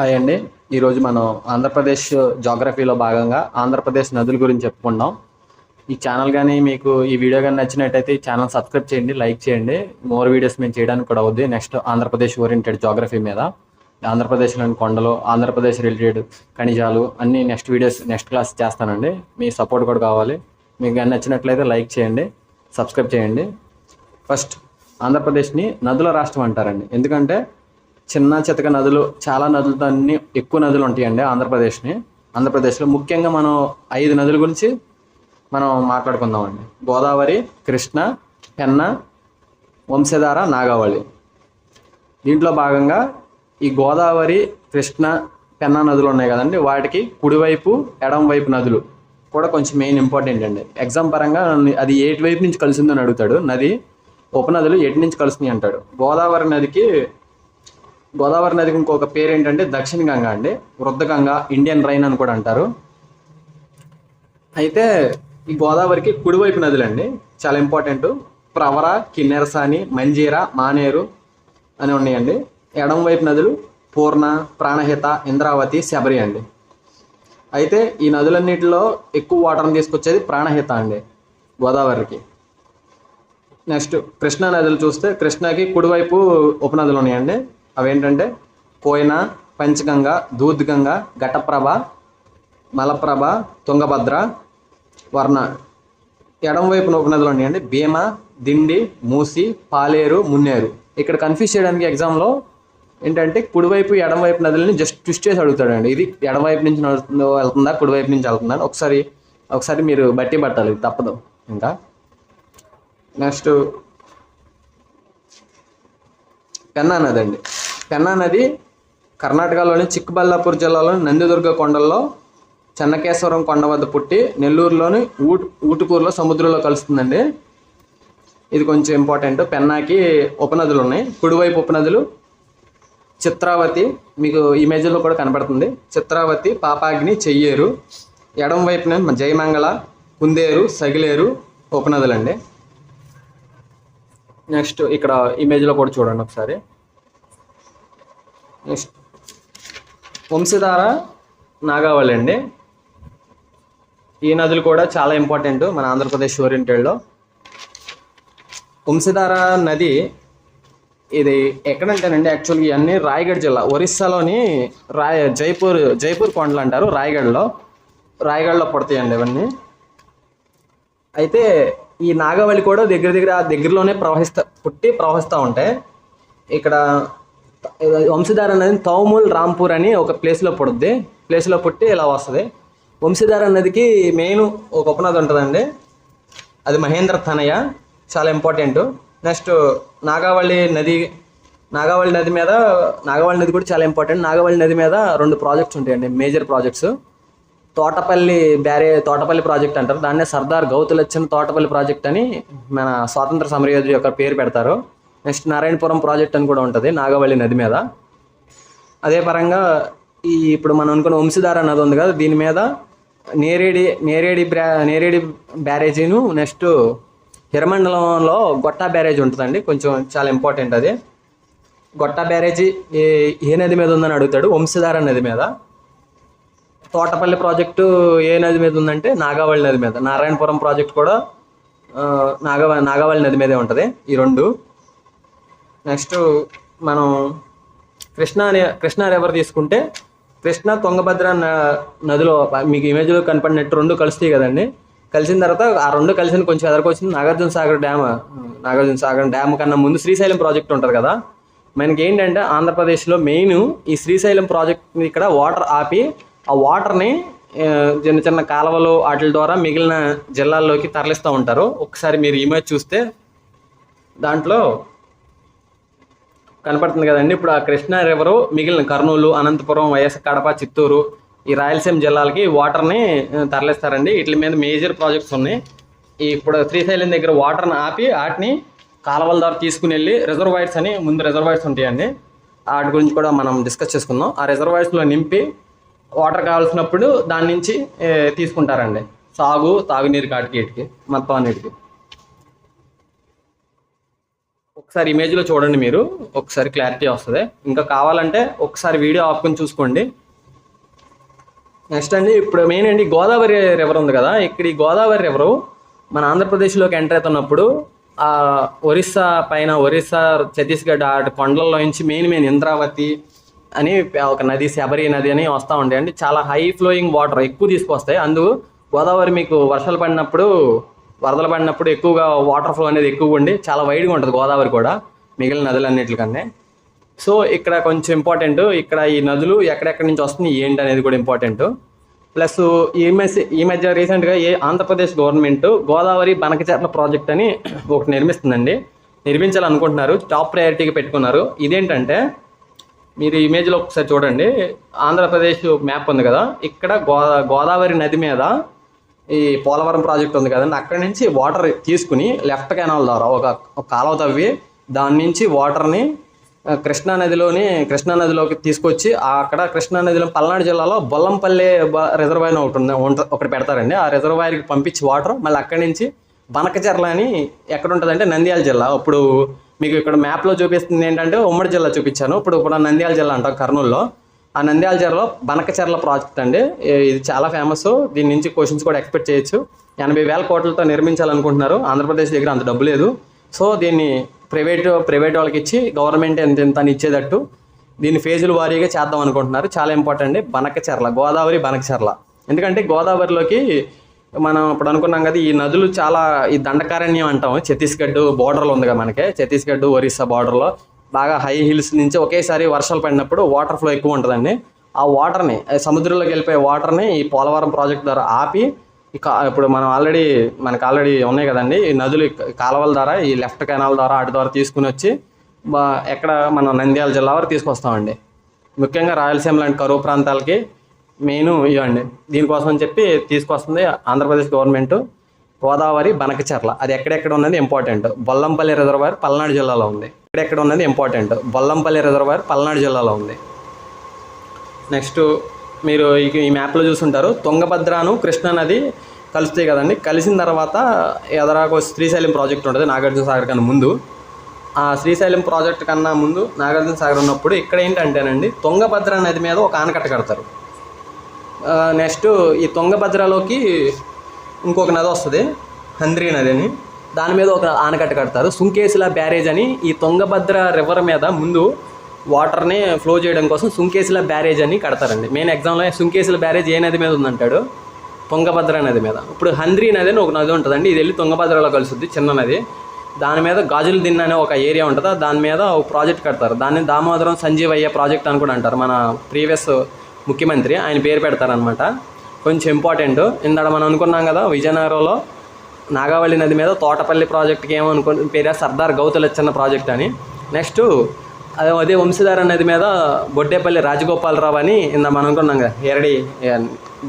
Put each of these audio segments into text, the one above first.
Hi అండి. ఈరోజు మనం ఆంధ్రప్రదేశ్ జాగ్రఫీలో భాగంగా ఆంధ్రప్రదేశ్ నదుల గురించి చెప్పుకుందాం. ఈ ఛానల్ కానీ మీకు ఈ వీడియో కానీ నచ్చినట్టయితే ఈ ఛానల్ సబ్స్క్రైబ్ చేయండి లైక్ చేయండి. మోర్ వీడియోస్ మేము చేయడానికి కూడా అవుద్ది. నెక్స్ట్ ఆంధ్రప్రదేశ్ ఓరియంటెడ్ జాగ్రఫీ మీద. ఆంధ్రప్రదేశ్లోని కొండలు ఆంధ్రప్రదేశ్ రిలేటెడ్ ఖనిజాలు అన్నీ నెక్స్ట్ వీడియోస్ నెక్స్ట్ క్లాస్ చేస్తానండి. మీ సపోర్ట్ కూడా కావాలి. మీకు కానీ నచ్చినట్లయితే లైక్ చేయండి సబ్స్క్రైబ్ చేయండి. ఫస్ట్ ఆంధ్రప్రదేశ్ని నదుల రాష్ట్రం అంటారండి. ఎందుకంటే చిన్న చితక నదులు చాలా నదులతో అన్ని ఎక్కువ నదులు ఉంటాయండి ఆంధ్రప్రదేశ్ని. ఆంధ్రప్రదేశ్లో ముఖ్యంగా మనం ఐదు నదుల గురించి మనం మాట్లాడుకుందామండి. గోదావరి కృష్ణ పెన్న వంశధార నాగావళి. దీంట్లో భాగంగా ఈ గోదావరి కృష్ణ పెన్నా నదులు ఉన్నాయి కదండి. వాటికి కుడివైపు ఎడం వైపు నదులు కూడా కొంచెం మెయిన్ ఇంపార్టెంట్ అండి. ఎగ్జామ్ పరంగా అది ఏటి వైపు నుంచి కలిసిందని అడుగుతాడు. నది ఉపనదులు ఎటు నుంచి కలుస్తున్నాయి అంటాడు. గోదావరి నదికి గోదావరి నదికి ఇంకొక పేరు ఏంటంటే దక్షిణ గంగ అండి. వృద్ధ గంగ ఇండియన్ రైన్ అని కూడా అంటారు. అయితే ఈ గోదావరికి కుడివైపు నదులండి. చాలా ఇంపార్టెంట్. ప్రవర కిన్నెరసాని మంజీర మానేరు అని ఉన్నాయండి. ఎడం వైపు నదులు పూర్ణ ప్రాణహిత ఇంద్రావతి శబరి అండి. అయితే ఈ నదులన్నిటిలో ఎక్కువ వాటర్ని తీసుకొచ్చేది ప్రాణహిత అండి గోదావరికి. నెక్స్ట్ కృష్ణా నదులు చూస్తే కృష్ణాకి కుడివైపు ఉపనదులు ఉన్నాయండి. అవేంటంటే కోయన పంచగంగ దూద్గంగ ఘటప్రభ మలప్రభ తుంగభద్ర వర్ణ. ఎడం నదులు ఉపనదులు ఉన్నాయండి. భీమ దిండి మూసి పాలేరు మున్నేరు. ఇక్కడ కన్ఫ్యూజ్ చేయడానికి ఎగ్జామ్లో ఏంటంటే కుడివైపు ఎడమవైపు నదులని జస్ట్ ట్విస్ట్ చేసి అడుగుతాడండి. ఇది ఎడమవైపు నుంచి నడుతుందో వెళ్తుందా కుడివైపు నుంచి వెళ్తుందా ఒకసారి ఒకసారి మీరు బట్టి పట్టాలి. తప్పదు. ఇంకా నెక్స్ట్ పెన్నా నదండి పెన్నా నది కర్ణాటకలోని చిక్కబల్లాపూర్ జిల్లాలోని నందిదుర్గ కొండల్లో చెన్నకేశ్వరం కొండ వద్ద పుట్టి నెల్లూరులోని ఊట్ ఊటుకూరులో సముద్రంలో కలుస్తుందండి. ఇది కొంచెం ఇంపార్టెంట్. పెన్నాకి ఉపనదులు ఉన్నాయి కుడివైపు ఉపనదులు చిత్రావతి మీకు ఇమేజ్లో కూడా కనబడుతుంది. చిత్రావతి పాపాగ్ని చెయ్యేరు. ఎడం వైపున జయమంగళ కుందేరు సగిలేరు ఉపనదులండి. నెక్స్ట్ ఇక్కడ ఇమేజ్లో కూడా చూడండి ఒకసారి. నెక్స్ట్ వంశధార నాగావళి అండి. ఈ నదులు కూడా చాలా ఇంపార్టెంట్ మన ఆంధ్రప్రదేశ్ ఓరియంటెడ్లో వంశధార నది ఇది ఎక్కడంటేనండి యాక్చువల్గా ఇవన్నీ రాయగఢ్ జిల్లా ఒరిస్సాలోని రాయ జైపూర్ జైపూర్ కొండలు అంటారు రాయగఢ్లో. రాయగఢ్లో పడతాయండి ఇవన్నీ. అయితే ఈ నాగావళి కూడా దగ్గర దగ్గర దగ్గరలోనే ప్రవహిస్తా పుట్టి ప్రవహిస్తూ ఉంటాయి. ఇక్కడ వంశధార నది తౌముల్ రాంపూర్ అని ఒక ప్లేస్లో పుడుద్ది. ప్లేస్లో పుట్టి ఇలా వస్తుంది. వంశధార నదికి మెయిన్ ఒక ఉపనది ఉంటుందండి. అది మహేంద్ర తనయ. చాలా ఇంపార్టెంట్ నెక్స్ట్ నాగావళి నది నాగావళి నది మీద నాగావళి నది కూడా చాలా ఇంపార్టెంట్ నాగావళి నది మీద రెండు ప్రాజెక్ట్స్ ఉంటాయండి. Major projects Thotapalli బ్యారే Thotapalli project అంటారు. దాన్నే సర్దార్ గౌతులచ్చిన తోటపల్లి ప్రాజెక్ట్ అని మన స్వాతంత్ర సమరయోధి యొక్క పేరు పెడతారు. నెక్స్ట్ నారాయణపురం ప్రాజెక్ట్ అని కూడా ఉంటుంది నాగవల్లి నది మీద. అదే పరంగా ఈ ఇప్పుడు మనం అనుకున్న వంశధార నది ఉంది కదా దీని మీద నేరేడి నేరేడి బ్రా నేరేడి బ్యారేజీను నెక్స్ట్ హిరమండలంలో గొట్టా బ్యారేజ్ ఉంటుందండి కొంచెం చాలా ఇంపార్టెంట్ అది. గొట్టా బ్యారేజీ ఏ ఏ నది మీద ఉందని అడుగుతాడు వంశధార నది మీద. తోటపల్లి ప్రాజెక్టు ఏ నది మీద ఉందంటే నాగావళి నది మీద నారాయణపురం ప్రాజెక్ట్ కూడా నాగవ నాగావళి నది మీదే ఉంటుంది ఈ రెండు. నెక్స్ట్ మనం కృష్ణా రి- కృష్ణా రివర్ తీసుకుంటే కృష్ణ తుంగభద్ర న- నదిలో మీకు ఇమేజ్లో కనపడినట్టు రెండు కలుస్తాయి కదండి. కలిసిన తర్వాత ఆ రెండు కలిసిన కొంచెం ఎదరికొచ్చింది నాగార్జున సాగర్ డ్యామ్ నాగార్జున సాగర్ డ్యామ్ కన్నా ముందు శ్రీశైలం ప్రాజెక్ట్ ఉంటుంది కదా. మనకి ఏంటంటే ఆంధ్రప్రదేశ్లో మెయిన్ ఈ శ్రీశైలం ప్రాజెక్ట్ ఇక్కడ వాటర్ ఆపి ఆ వాటర్ని చిన్న చిన్న కాలువలు వాటి ద్వారా మిగిలిన జిల్లాల్లోకి తరలిస్తూ ఉంటారు. ఒకసారి మీరు ఇమేజ్ చూస్తే దాంట్లో కనపడుతుంది కదండి. ఇప్పుడు ఆ కృష్ణా రివరు మిగిలిన కర్నూలు అనంతపురం వైఎస్ కడప చిత్తూరు ఈ రాయలసీమ జిల్లాలకి వాటర్ని తరలిస్తారండి. వీటి మీద మేజర్ ప్రాజెక్ట్స్ ఉన్నాయి. ఇప్పుడు శ్రీశైలం దగ్గర వాటర్ని ఆపి వాటిని కాలువల ద్వారా తీసుకుని వెళ్ళి రిజర్వాయర్స్ అని ముందు రిజర్వాయర్స్ ఉంటాయండి. వాటి గురించి కూడా మనం డిస్కస్ చేసుకుందాం. ఆ రిజర్వాయర్స్లో నింపి వాటర్ కావాల్సినప్పుడు దాని నుంచి తీసుకుంటారండి. సాగు తాగునీరు కాటికి వీటికి మొత్తం అన్నిటికి ఒకసారి ఇమేజ్లో చూడండి మీరు. ఒకసారి క్లారిటీ వస్తుంది. ఇంకా కావాలంటే ఒకసారి వీడియో ఆపుకొని చూసుకోండి. నెక్స్ట్ అండి ఇప్పుడు మెయిన్ అండి గోదావరి రివర్ ఉంది కదా. ఇక్కడ ఈ గోదావరి రివరు మన ఆంధ్రప్రదేశ్లోకి ఎంటర్ అవుతున్నప్పుడు ఆ ఒరిస్సా పైన ఒరిస్సా ఛత్తీస్గఢ్ ఆ కొండల్లో నుంచి మెయిన్ మెయిన్ ఇంద్రావతి అని ఒక నది శబరి నది అని వస్తూ ఉంటాయి. అండి చాలా హై ఫ్లోయింగ్ వాటర్ ఎక్కువ తీసుకొస్తాయి. అందు గోదావరి మీకు వర్షాలు పడినప్పుడు వరదలు పడినప్పుడు ఎక్కువగా వాటర్ ఫ్లో అనేది ఎక్కువగా ఉండి చాలా వైడ్గా ఉంటుంది గోదావరి కూడా మిగిలిన నదులన్నిటికన్నా. సో ఇక్కడ కొంచెం ఇంపార్టెంట్ ఇక్కడ ఈ నదులు ఎక్కడెక్కడి నుంచి వస్తుంది ఏంటి అనేది కూడా ఇంపార్టెంట్ ప్లస్ ఈ మధ్య ఈ మధ్య రీసెంట్గా ఏ ఆంధ్రప్రదేశ్ గవర్నమెంట్ గోదావరి బనకచర్ల ప్రాజెక్ట్ అని ఒకటి నిర్మిస్తుందండి. నిర్మించాలనుకుంటున్నారు టాప్ ప్రయారిటీగా పెట్టుకున్నారు. ఇదేంటంటే మీరు ఇమేజ్లో ఒకసారి చూడండి. ఆంధ్రప్రదేశ్ మ్యాప్ ఉంది కదా ఇక్కడ గోదా గోదావరి నది మీద ఈ పోలవరం ప్రాజెక్ట్ ఉంది కదండి అక్కడి నుంచి వాటర్ తీసుకుని లెఫ్ట్ కెనాల్ ద్వారా ఒక కాలువ తవ్వి దాని నుంచి వాటర్ని కృష్ణానదిలోని కృష్ణా నదిలోని కృష్ణా నదిలోకి తీసుకొచ్చి అక్కడ కృష్ణా నదిలో పల్నాడు జిల్లాలో బొల్లంపల్లి బ- రిజర్వాయర్ ఒకటి ఉంది ఒకటి పెడతారండి. ఆ రిజర్వాయర్కి పంపించి వాటర్ మళ్ళీ అక్కడి నుంచి బనకచెర్ల అని ఎక్కడ ఉంటుందంటే నంద్యాల జిల్లా. ఇప్పుడు మీకు ఇక్కడ మ్యాప్లో చూపిస్తుంది ఏంటంటే ఉమ్మడి జిల్లా చూపించాను. ఇప్పుడు ఇప్పుడు నంద్యాల జిల్లా అంటాం కర్నూలులో. ఆ నంద్యాల జిల్లాలో బనకచెర్ల ప్రాజెక్ట్ అండి. ఇది చాలా ఫేమస్ దీని నుంచి క్వశ్చన్స్ కూడా ఎక్స్పెక్ట్ చేయొచ్చు. ఎనభై వేల కోట్లతో నిర్మించాలనుకుంటున్నారు. ఆంధ్రప్రదేశ్ దగ్గర అంత డబ్బు లేదు. సో దీన్ని ప్రైవేట్ ప్రైవేట్ వాళ్ళకి ఇచ్చి గవర్నమెంట్ ఎంత ఎంత అని ఇచ్చేటట్టు దీన్ని ఫేజుల వారీగా చేద్దాం అనుకుంటున్నారు. చాలా ఇంపార్టెంట్ అండి. బనకచెర్ల గోదావరి బనకచెర్ల ఎందుకంటే గోదావరిలోకి మనం ఇప్పుడు అనుకున్నాం కదా ఈ నదులు చాలా ఈ దండకారణ్యం అంటాం. ఛత్తీస్గఢ్ బోర్డర్లో ఉంది కదా మనకి. ఛత్తీస్గఢ్ ఒరిస్సా బార్డర్లో బాగా హై హిల్స్ నుంచి ఒకేసారి వర్షాలు పడినప్పుడు వాటర్ ఫ్లో ఎక్కువ ఉంటుందండి. ఆ వాటర్ని సముద్రంలోకి వెళ్ళిపోయే వాటర్ని ఈ పోలవరం ప్రాజెక్ట్ ద్వారా ఆపి ఇప్పుడు మనం ఆల్రెడీ మనకు ఆల్రెడీ ఉన్నాయి కదండి ఈ నదులు కాలువల ద్వారా ఈ లెఫ్ట్ కెనాల్ ద్వారా అటు ద్వారా తీసుకుని వచ్చి ఎక్కడ మనం నంద్యాల జిల్లా వరకు తీసుకొస్తామండి. ముఖ్యంగా రాయలసీమ లాంటి కరువు ప్రాంతాలకి మెయిన్ ఇవ్వండి దీనికోసం అని చెప్పి తీసుకొస్తుంది ఆంధ్రప్రదేశ్ గవర్నమెంట్ గోదావరి బనకచర్ల. అది ఎక్కడెక్కడ ఉన్నది ఇంపార్టెంట్. బొల్లంపల్లి రిజర్వాయర్ పల్నాడు జిల్లాలో ఉంది. ఎక్కడెక్కడ ఉన్నది ఇంపార్టెంట్. బొల్లంపల్లి రిజర్వాయర్ పల్నాడు జిల్లాలో ఉంది. నెక్స్ట్ మీరు ఈ- మ్యాప్లో చూసుంటారు. తుంగభద్రను కృష్ణానది కలుస్తాయి కదండి. కలిసిన తర్వాత ఎదరాకు శ్రీశైలం ప్రాజెక్ట్ ఉంటుంది నాగార్జున సాగర్ కన్నా ముందు. ఆ శ్రీశైలం ప్రాజెక్ట్ కన్నా ముందు నాగార్జున సాగర్ ఉన్నప్పుడు ఇక్కడ ఏంటంటేనండి తుంగభద్ర నది మీద ఒక ఆనకట్ట కడతారు. నెక్స్ట్ ఈ తుంగభద్రలోకి ఇంకొక నది వస్తుంది హంద్రీ నది అని. దాని మీద ఒక ఆనకట్ట కడతారు. సుంకేశిల బ్యారేజ్ అని ఈ తుంగభద్ర రివర్ మీద ముందు వాటర్ని ఫ్లో చేయడం కోసం సుంకేశిల బ్యారేజ్ అని కడతారండి. మెయిన్ ఎగ్జామ్లో సుంకేశిల బ్యారేజ్ ఏ నది మీద ఉందంటాడు? తుంగభద్ర నది మీద. ఇప్పుడు హంద్రీ నది అని ఒక నది ఉంటుందండి. ఇది వెళ్ళి తుంగభద్రలో కలుస్తుంది చిన్న నది. దాని మీద గాజుల దిన్న అనే ఒక ఏరియా ఉంటుంది? దాని మీద ఒక ప్రాజెక్ట్ కడతారు. దాన్ని దామోదరం సంజీవయ్య ప్రాజెక్ట్ అని కూడా అంటారు. మన ప్రీవియస్ ముఖ్యమంత్రి ఆయన పేరు పెడతారనమాట కొంచెం ఇంపార్టెంట్ ఇందాక మనం అనుకున్నాం కదా విజయనగరంలో నాగావళి నది మీద తోటపల్లి ప్రాజెక్ట్కి ఏమో అనుకో పేరు సర్దార్ గౌతులచ్చన్న ప్రాజెక్ట్ అని. నెక్స్ట్ అదే అదే వంశీధార నది మీద బొడ్డేపల్లి రాజగోపాలరావు అని ఇందా మనం అనుకున్నాం కదా ఎరడి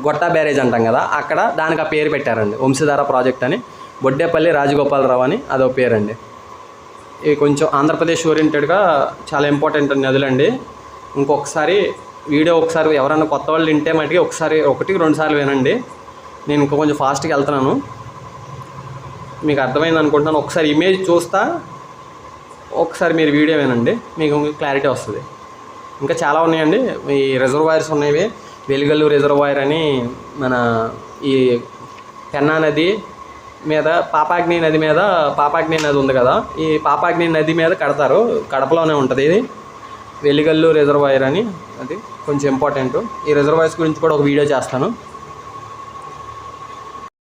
గొట్ట బ్యారేజ్ అంటాం కదా అక్కడ దానికి ఆ పేరు పెట్టారండి వంశీధార ప్రాజెక్ట్ అని బొడ్డేపల్లి రాజగోపాలరావు అని అదో పేరండి. ఇది కొంచెం ఆంధ్రప్రదేశ్ ఓరియంటెడ్గా చాలా ఇంపార్టెంట్ నదులండి. ఇంకొకసారి వీడియో ఒకసారి ఎవరైనా కొత్త వాళ్ళు వింటే మటుకి ఒకసారి ఒకటి రెండు సార్లు వినండి. నేను ఇంకా కొంచెం ఫాస్ట్గా వెళ్తున్నాను. మీకు అర్థమైంది అనుకుంటున్నాను. ఒకసారి ఇమేజ్ చూస్తా ఒకసారి మీరు వీడియో వినండి మీకు క్లారిటీ వస్తుంది. ఇంకా చాలా ఉన్నాయండి. ఈ రిజర్వాయర్స్ ఉన్నవి. వెలుగల్లు రిజర్వాయర్ అని మన ఈ పెన్నా నది మీద పాపాగ్ని నది మీద పాపాగ్ని నది ఉంది కదా ఈ పాపాగ్ని నది మీద కడతారు. కడపలోనే ఉంటుంది ఇది. వెలిగల్లు రిజర్వాయర్ అని అది కొంచెం ఇంపార్టెంట్ ఈ రిజర్వాయర్స్ గురించి కూడా ఒక వీడియో చేస్తాను.